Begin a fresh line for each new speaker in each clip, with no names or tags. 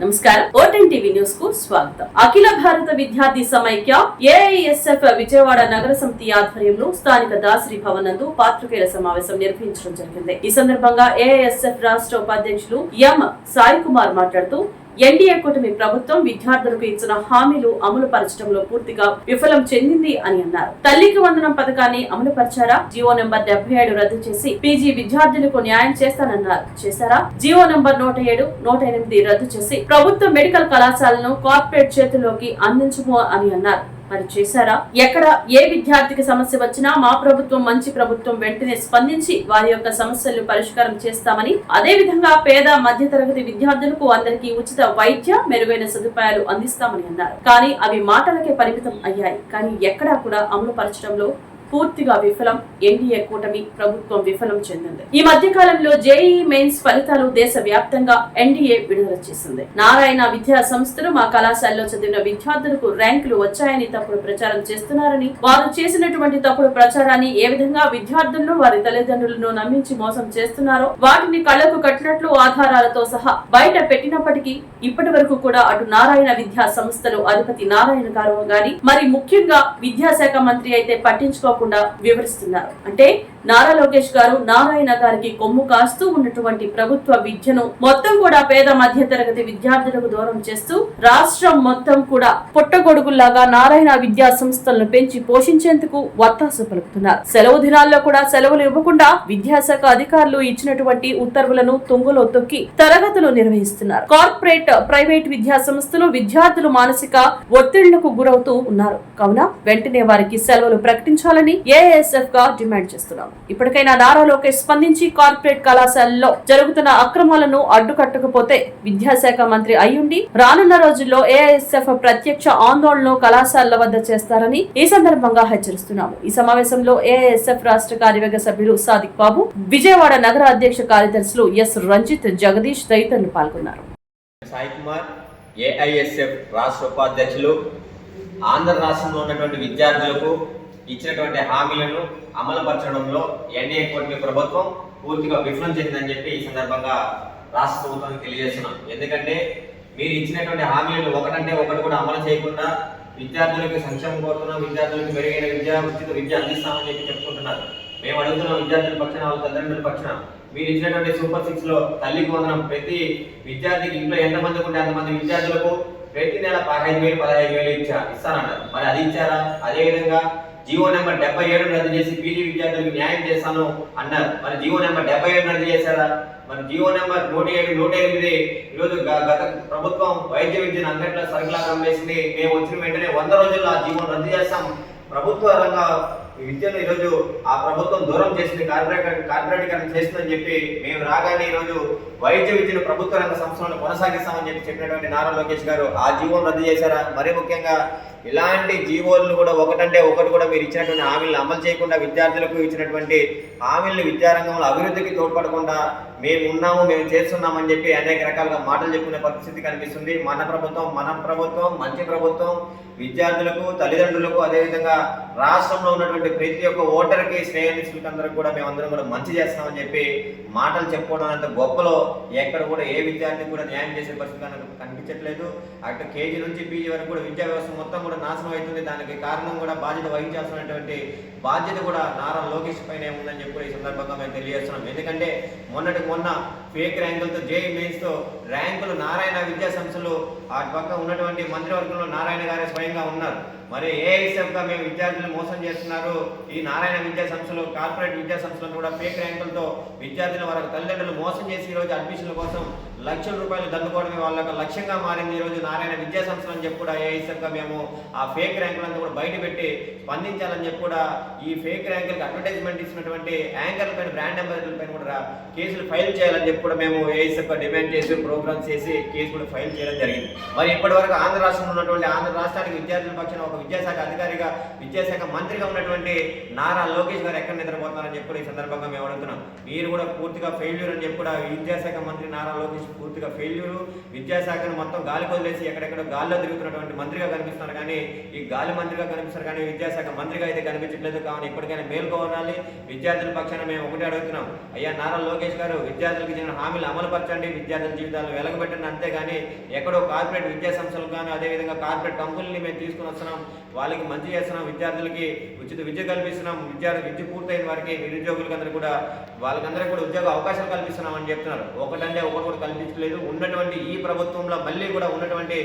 నమస్కారం. ఓటెన్ టీవీ న్యూస్కు స్వాగతం. అఖిల భారత విద్యార్థి సమైక్య ఏఐఎస్ఎఫ్ విజయవాడ నగర సమితి ఆధ్వర్యంలో స్థానిక దాసరి భవన్ నందు పాత్రికేయుల సమావేశం నిర్వహించడం జరిగింది. ఈ సందర్భంగా ఏఐఎస్ఎఫ్ రాష్ట్ర ఉపాధ్యక్షులు ఎం సాయి కుమార్ మాట్లాడుతూ ఎన్డీఏ కూటమి ప్రభుత్వం విద్యార్థులకు ఇచ్చిన హామీలు అమలు పరచడంలో పూర్తిగా విఫలం చెందింది అని అన్నారు. తల్లికి వందనం పథకాన్ని అమలు పరిచారా జియో నెంబర్ డెబ్బై ఏడు రద్దు చేసి పీజీ విద్యార్థులకు న్యాయం చేస్తానన్నారు. చేశారా? జియో నెంబర్ నూట ఏడు నూట ఎనిమిది రద్దు చేసి ప్రభుత్వ మెడికల్ కళాశాలను కార్పొరేట్ చేతుల్లోకి అందించము అని అన్నారు. మరి చేశారా? ఎక్కడ ఏ విద్యార్థికి సమస్య వచ్చినా మా ప్రభుత్వం మంచి ప్రభుత్వం వెంటనే స్పందించి వారి యొక్క సమస్యలు పరిష్కారం చేస్తామని అదే విధంగా పేద మధ్యతరగతి విద్యార్థులకు అందరికీ ఉచిత వైద్య మెరుగైన సదుపాయాలు అందిస్తామని అన్నారు. కానీ అవి మాటలకే పరిమితం అయ్యాయి. కానీ ఎక్కడా కూడా అమలు పరచడంలో పూర్తిగా విఫలం ఎన్డీఏ కూటమి ప్రభుత్వం విఫలం చెందింది. ఈ మధ్య కాలంలో జేఈ మెయిన్స్ ఫలితాలు దేశ వ్యాప్తంగా ఎన్డీఏ విడుదల చేసింది. నారాయణ విద్యా సంస్థలు మా కళాశాలలో చదివిన విద్యార్థులకు ర్యాంకులు వచ్చాయని తప్పుడు ప్రచారం చేస్తున్నారని వారు చేసినటువంటి తప్పుడు ప్రచారాన్ని ఏ విధంగా విద్యార్థులను వారి తల్లిదండ్రులను నమ్మించి మోసం చేస్తున్నారో వాటిని కళ్ళకు కట్టినట్లు ఆధారాలతో సహా బయట పెట్టినప్పటికీ ఇప్పటి వరకు కూడా అటు నారాయణ విద్యా సంస్థలు అధిపతి నారాయణ గారు గాని మరి ముఖ్యంగా విద్యాశాఖ మంత్రి అయితే పట్టించుకో పట్టించుకోకుండా వివరిస్తున్నారు. అంటే నారా లోకేష్ గారు నారాయణ గారికి కొమ్ము కాస్తూ ఉన్నటువంటి ప్రభుత్వ విద్యను మొత్తం కూడా పేద మధ్యతరగతి విద్యార్థులకు దూరం చేస్తూ రాష్ట్రం మొత్తం కూడా పుట్టగొడుగుల్లాగా నారాయణ విద్యా సంస్థలను పెంచి పోషించేందుకు వత్తాసు పలుకుతున్నారు. సెలవు దినాల్లో కూడా సెలవులు ఇవ్వకుండా విద్యాశాఖ అధికారులు ఇచ్చినటువంటి ఉత్తర్వులను తుంగులో తొక్కి తరగతులు నిర్వహిస్తున్నారు. కార్పొరేట్ ప్రైవేట్ విద్యా సంస్థలు విద్యార్థులు మానసిక ఒత్తిళ్ళకు గురవుతూ ఉన్నారు. కావున వెంటనే వారికి సెలవులు ప్రకటించాలని ఏఎస్ఎఫ్గా డిమాండ్ చేస్తున్నారు ఇప్పటికైనా నారా లోకేష్ స్పందించి కార్పొరేట్ కళాశాలలో జరుగుతున్న అక్రమాలను అడ్డుకట్టకపోతే విద్యాశాఖ మంత్రి అయ్యుండి రానున్న రోజుల్లో ఏఐఎస్ఎఫ్ ప్రత్యక్ష ఆందోళనలు కళాశాలల వద్ద చేస్తారని ఈ సందర్భంగా హెచ్చరిస్తున్నాము. ఈ సమావేశంలో ఏఐఎస్ఎఫ్ రాష్ట్ర కార్యవర్గ సభ్యులు సాదిక్ బాబు విజయవాడ నగర అధ్యక్ష కార్యదర్శులు ఎస్ రంజిత్ జగదీష్ తదితరులు పాల్గొన్నారు.
సాయి కుమార్ ఏఐఎస్ఎఫ్ రాష్ట్ర ఉపాధ్యక్షులు ఆంధ్ర రాష్ట్రంలో ఉన్నటువంటి విద్యార్థులకు ఇచ్చినటువంటి హామీలను అమలుపరచడంలో ఎన్డీఏ కూటమి ప్రభుత్వం పూర్తిగా విఫలం చెందిందని చెప్పి ఈ సందర్భంగా రాష్ట్ర ప్రభుత్వానికి తెలియజేస్తున్నాం. ఎందుకంటే మీరు ఇచ్చినటువంటి హామీలను ఒకటంటే ఒకటి కూడా అమలు చేయకుండా విద్యార్థులకు సంక్షేమం కోరుతున్నాం విద్యార్థులకు మెరుగైన విద్య ఉచిత విద్య అందిస్తామని చెప్పి చెప్పుకుంటున్నారు. మేము అడుగుతున్నాం విద్యార్థుల పక్షాన వాళ్ళ తల్లిదండ్రుల పక్షాన. మీరు ఇచ్చినటువంటి సూపర్ సిక్స్లో తల్లికి వందనం ప్రతి విద్యార్థికి ఇంట్లో ఎంతమందికి ఉంటే అంతమంది విద్యార్థులకు ప్రతి నెల పదహైదు వేలు పదహైదు వేలు ఇచ్చా ఇస్తానన్నారు. మరి అది ఇచ్చారా? అదేవిధంగా జీవో నెంబర్ డెబ్బై ఏడు రద్దు చేసి పీజీ విద్యార్థులకు న్యాయం చేస్తాను అన్నారు. మరి జీవో నెంబర్ డెబ్బై ఏడు రద్దు చేశారా? మరి జీవో నెంబర్ నూట ఏడు నూట ఎనిమిది ఈరోజు గత ప్రభుత్వం వైద్య విద్యను అంగట్లో సరుకులాగా వేసింది. మేము వచ్చిన వెంటనే వంద రోజుల్లో ఆ జీవోను రద్దు చేస్తాం. ప్రభుత్వ రంగ విద్యను ఈరోజు ఆ ప్రభుత్వం దూరం చేసింది. కార్పొరేట్ కార్పొరేటీకరణ చేస్తుందని చెప్పి మేము రాగానే ఈరోజు వైద్య విద్యను ప్రభుత్వ రంగ సంస్థలను కొనసాగిస్తామని చెప్పి చెప్పినటువంటి నారా లోకేష్ గారు ఆ జీవోను రద్దు చేశారా? మరీ ముఖ్యంగా ఇలాంటి జీవోలను కూడా ఒకటంటే ఒకటి కూడా మీరు ఇచ్చినటువంటి హామీలను అమలు చేయకుండా విద్యార్థులకు ఇచ్చినటువంటి హామీలను విద్యారంగంలో అభివృద్ధికి తోడ్పడకుండా మేము ఉన్నాము మేము చేస్తున్నామని చెప్పి అనేక రకాలుగా మాటలు చెప్పుకునే పరిస్థితి కనిపిస్తుంది. మన ప్రభుత్వం మన ప్రభుత్వం మంచి ప్రభుత్వం విద్యార్థులకు తల్లిదండ్రులకు అదేవిధంగా రాష్ట్రంలో ఉన్నటువంటి ప్రతి ఒక్క ఓటర్కి శ్రేయనిస్తులకు అందరికి కూడా మేమందరం కూడా మంచి చేస్తామని చెప్పి మాటలు చెప్పుకోవడం అంత గొప్పలో ఎక్కడ కూడా ఏ విద్యార్థికి కూడా న్యాయం చేసే పరిస్థితి కనిపించట్లేదు. అటు కేజీ నుంచి పీజీ వరకు కూడా విద్యా వ్యవస్థ మొత్తం కూడా నాశనం అవుతుంది. దానికి కారణం కూడా బాధ్యత వహించాల్సినటువంటి బాధ్యత కూడా నారా లోకేష్ పైన ఉందని చెప్పి ఈ సందర్భంగా మేము తెలియజేస్తున్నాం. ఎందుకంటే మొన్నటి మొన్న ఫేక్ ర్యాంకులతో జేఈ మెయిన్స్తో ర్యాంకులు నారాయణ విద్యా సంస్థలు ఆ పక్క ఉన్నటువంటి మంత్రివర్గంలో నారాయణ గారే స్వయంగా ఉన్నారు. మరి ఏఐఎస్ఎఫ్గా మేము విద్యార్థులు మోసం చేస్తున్నారు. ఈ నారాయణ విద్యా సంస్థలు కార్పొరేట్ విద్యా సంస్థలు కూడా ఫేక్ ర్యాంకులతో విద్యార్థులు వారి తల్లిదండ్రులు మోసం చేసి ఈ రోజు అడ్మిషన్ల కోసం లక్షల రూపాయలు దండుకోవడమే వాళ్ళ యొక్క లక్ష్యంగా మారింది ఈ రోజు నారాయణ విద్యా సంస్థ అని చెప్పి కూడా ఏఐఎస్ఎఫ్గా మేము ఆ ఫేక్ ర్యాంకులంతా కూడా బయటపెట్టి స్పందించాలని చెప్పి కూడా ఈ ఫేక్ ర్యాంకులకు అడ్వర్టైజ్మెంట్ ఇచ్చినటువంటి యాంకర్ల పైన బ్రాండ్ అంబాసిడర్ల పైన కూడా కేసులు ఫైల్ చేయాలని చెప్పి కూడా మేము ఏఐఎస్ఎఫ్ డిమాండ్ చేసి ప్రోగ్రామ్స్ చేసి కేసు కూడా ఫైల్ చేయడం జరిగింది. మరి ఇప్పటి వరకు ఆంధ్ర రాష్ట్రంలో ఉన్నటువంటి ఆంధ్ర రాష్ట్రానికి విద్యార్థుల పక్షాన ఒక విద్యాశాఖ అధికారిగా విద్యాశాఖ మంత్రిగా ఉన్నటువంటి నారా లోకేష్ గారు ఎక్కడ నిద్రపోతున్నారని చెప్పి ఈ సందర్భంగా మేము అడుగుతున్నాం. మీరు కూడా పూర్తిగా ఫెయిల్యూర్ అని చెప్పి కూడా విద్యాశాఖ మంత్రి నారా లోకేష్ పూర్తిగా ఫెయిల్యూరు విద్యాశాఖను మొత్తం గాలి కొదిలేసి ఎక్కడెక్కడ గాల్లో తిరుగుతున్నటువంటి మంత్రిగా కనిపిస్తున్నారు కానీ ఈ గాలి మంత్రిగా కనిపిస్తారు కానీ విద్యాశాఖ మంత్రిగా అయితే కనిపించట్లేదు కావున ఇప్పటికైనా మేల్కోవాలి విద్యార్థుల పక్షాన మేము ఒకటే అడుగుతున్నాం. అయ్యా నారా లోకేష్ గారు విద్యార్థులకు ఇచ్చిన హామీలు అమలుపరచండి విద్యార్థుల జీవితాలు వెలగబెట్టండి అంతేగాని ఎక్కడో కార్పొరేట్ విద్యా సంస్థలు కానీ అదేవిధంగా కార్పొరేట్ కంపెనీని మేము తీసుకుని వస్తున్నాం వాళ్ళకి మంచి చేస్తున్నాం. విద్యార్థులకి ఉచిత విద్య కల్పిస్తున్నాం. విద్యార్థి విద్య పూర్తయిన వారికి నిరుద్యోగులకి అందరూ కూడా వాళ్ళకందరూ కూడా ఉద్యోగ అవకాశాలు కల్పిస్తున్నాం అని చెప్తున్నారు. ఒకటంటే ఒకటి కూడా కల్పించలేదు ఉన్నటువంటి ఈ ప్రభుత్వంలో మళ్ళీ కూడా ఉన్నటువంటి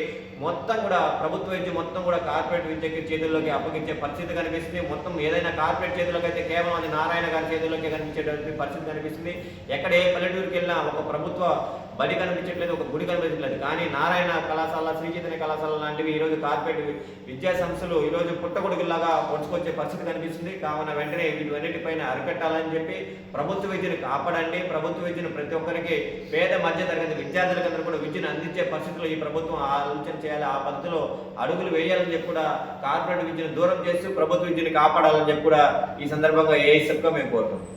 మొత్తం కూడా ప్రభుత్వ విద్య మొత్తం కూడా కార్పొరేట్ విద్యకి చేతుల్లోకి అప్పగించే పరిస్థితి కనిపిస్తుంది. మొత్తం ఏదైనా కార్పొరేట్ చేతుల్లోకి అయితే కేవలం అది నారాయణ గారి చేతుల్లోకి కనిపించేటువంటి పరిస్థితి కనిపిస్తుంది. ఎక్కడ ఏ పల్లెటూరుకి వెళ్ళినా ఒక ప్రభుత్వ బడి కనిపించట్లేదు ఒక గుడి కనిపించట్లేదు. కానీ నారాయణ కళాశాల శ్రీ చైతన్య కళాశాల లాంటివి ఈరోజు కార్పొరేట్ విద్యా సంస్థలు ఈరోజు పుట్టగొడుగులాగా పొడుచుకొచ్చే పరిస్థితి కనిపిస్తుంది. కావున వెంటనే వీటన్నిటిపైన అరికట్టాలని చెప్పి ప్రభుత్వ విద్యను కాపాడండి. ప్రభుత్వ విద్యను ప్రతి ఒక్కరికి పేద మధ్య తరగతి విద్యార్థులకు అందరూ కూడా విద్యను అందించే పరిస్థితుల్లో ఈ ప్రభుత్వం ఆలోచన చేయాలి. ఆ పద్ధతిలో అడుగులు వేయాలని చెప్పి కూడా కార్పొరేట్ విద్యను దూరం చేస్తూ ప్రభుత్వ విద్యను కాపాడాలని చెప్పి కూడా ఈ సందర్భంగా ఏ మేము కోరుతున్నాం